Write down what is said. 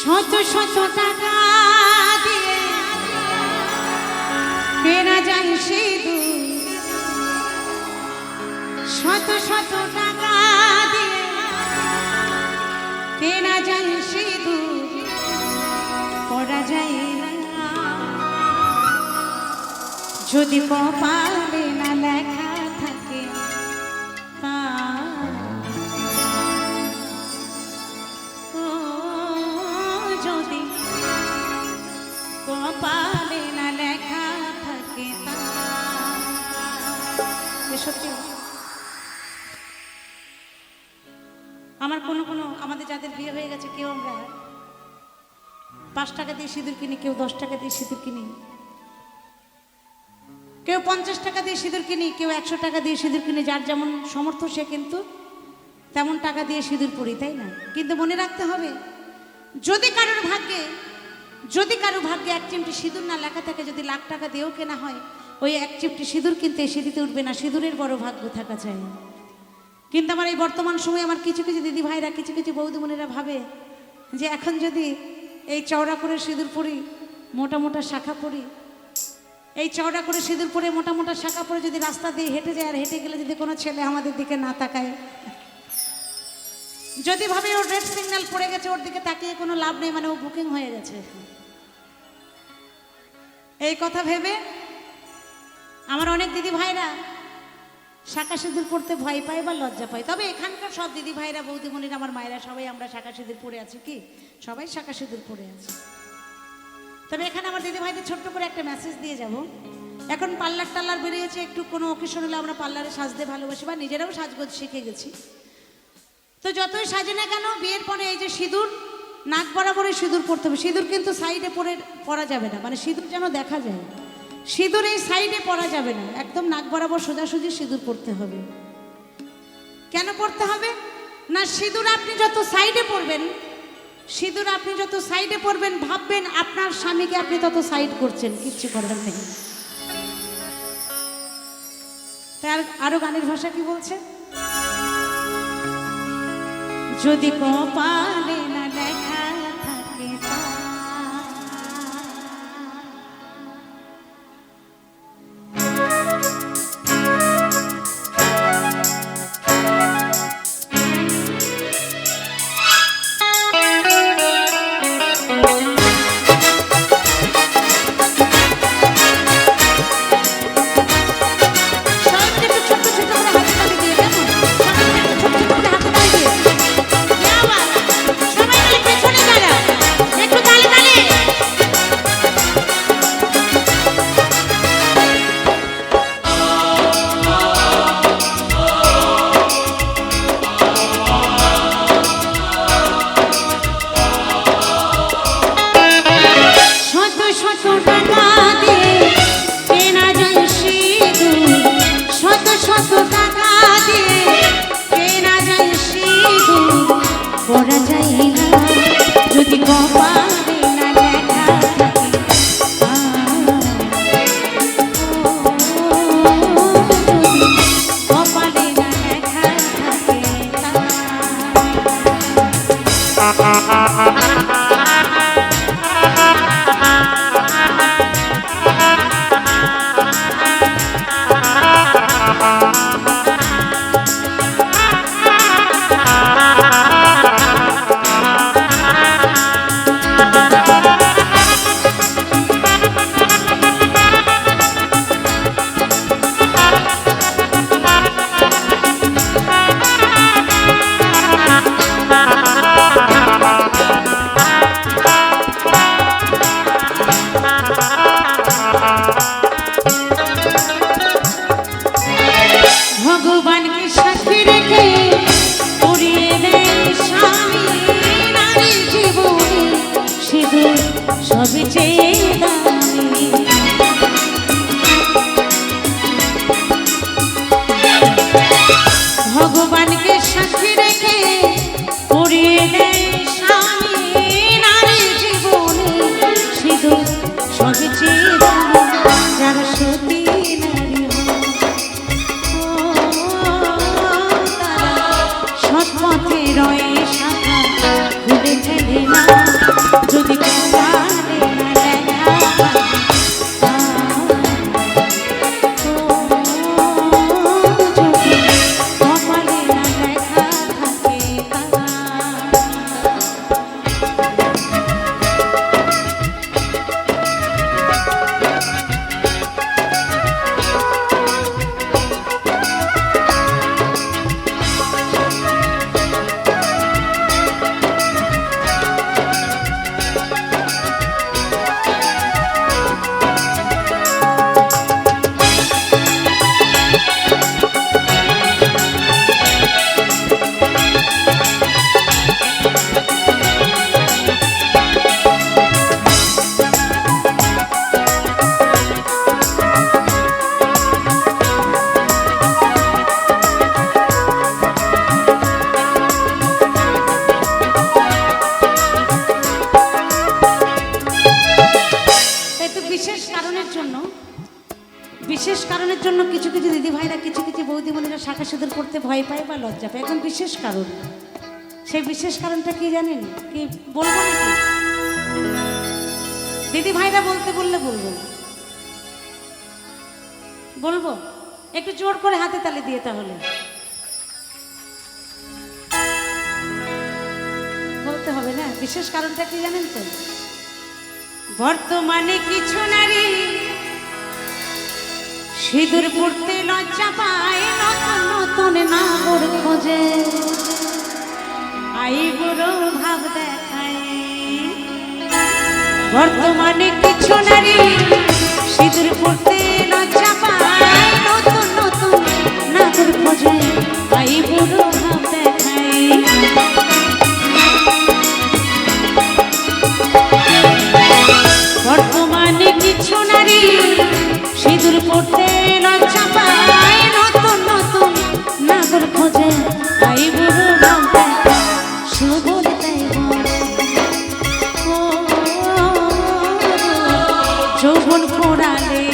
শত শত টাকা দিয়ে যায় সিঁদুর শত শত টাকা দিয়ে কেনা যায় সিঁদুর পরা যায় যদি কপালে গেছে কেউ আমরা? পাঁচ টাকা দিয়ে সিঁদুর কিনি, কেউ দশ টাকা দিয়ে সিঁদুর কিনি। কেউ পঞ্চাশ টাকা দিয়ে সিঁদুর কিনি, কেউ একশো টাকা দিয়ে সিঁদুর কিনি। যার যেমন সমর্থ সে কিন্তু তেমন টাকা দিয়ে সিঁদুর পরি তাই না? কিন্তু মনে রাখতে হবে, যদি কারোর ভাগ্যে, যদি কারও ভাগ্যে এক চিমটি সিঁদুর না লেখা থাকে, যদি লাখ টাকা দিয়েও কেনা হয়, ওই এক চিমটি সিঁদুর কিনতে সিঁড়িতে উঠবে না। সিঁদুরের বড় ভাগ্য থাকা চাই। কিন্তু আমার এই বর্তমান সময়ে আমার কিছু কিছু দিদি ভাইরা, কিছু কিছু বৌদিমণিরা ভাবে যে এখন যদি এই চওড়া করে সিঁদুর পরি, মোটা মোটা শাখা পরি, এই চওড়া করে সিঁদুর পরে মোটা মোটা শাখা পরে যদি রাস্তা দিয়ে হেঁটে যায় আর হেঁটে গেলে যদি কোনো ছেলে আমাদের দিকে না তাকায়? যদি ভাবে ওর রেড সিগন্যাল পড়ে গেছে, ওর দিকে তাকিয়ে কোনো লাভ নেই মানে ও বুকিং হয়ে গেছে। এই কথা ভেবে আমার অনেক দিদি ভাইরা শাখা সিঁদুর পড়তে ভয় পায় বা লজ্জা পায়? তবে এখানকার সব দিদি ভাইরা বৌদিমণিরা, আমার মায়েরা সবাই আমরা শাখা সিঁদুর পরে আছি কি? সবাই শাখা সিঁদুর পরে আছে। তবে এখানে আমার দিদি ভাইদের ছোট্ট করে একটা মেসেজ দিয়ে যাব। এখন পার্লার টাল্লার বেরিয়েছে, একটু কোনো অকেশন হলে আমরা পার্লারে সাজতে ভালোবাসি বা নিজেরাও সাজগোজ শিখে গেছি। তো যতই সাজে না কেন, বিয়ের পরে এই যে সিঁদুর, নাক বরাবরই সিঁদুর পরতে হবে। সিঁদুর কিন্তু সাইডে পরে, পরা যাবে না। মানে সিঁদুর যেন দেখা যায়। সিঁদুর এই সাইডে পরা যাবে না। একদম নাক বরাবর সোজাসুজি সিঁদুর পরতে হবে। কেন পরতে হবে? না, সিঁদুর আপনি যত সাইডে পরবেন সিঁদুর আপনি যত সাইডে পড়বেন, ভাববেন আপনার স্বামীকে আপনি তত সাইড করছেন, কিচ্ছু করার নেই। তার আরও গানের ভাষা কি বলছে? যদি কপালে না পরা যায় না। যদি কপালে না লেখা কপালে না লেখা থাকে চেয়ে ভগবানকে সাথে রেখে উড়িয়ে দেয় স্বামী, নারী জীবনে সবে চেয়ে রয়ে শাখা খুলে ফেলে না। বৌদিমণিরা শাখা সিঁদুর করতে ভয় পায় বা লজ্জা পায়। এখন বিশেষ কারণ। সেই বিশেষ কারণটা কি জানেন? কি বলব নাকি? দিদি ভাইরা বলতে বললে বলব। বলব? একটু জোর করে হাতে তালি দিয়ে তাহলে। বলতে হবে না? বিশেষ কারণটা কি জানেন তো? বর্তমানে কিছু নারী সিঁদুর পড়তে লজ্জা পায়, নতুন নতুন নাগর খোঁজে। আই বুড়ো ভাব দেখায়। বর্তমানে কিছু নারী সিঁদুর পড়তে লজ্জা পায়, নতুন নতুন নাগর খোঁজে। আই বুড়ো ভাব দেখায়। পোড়ালে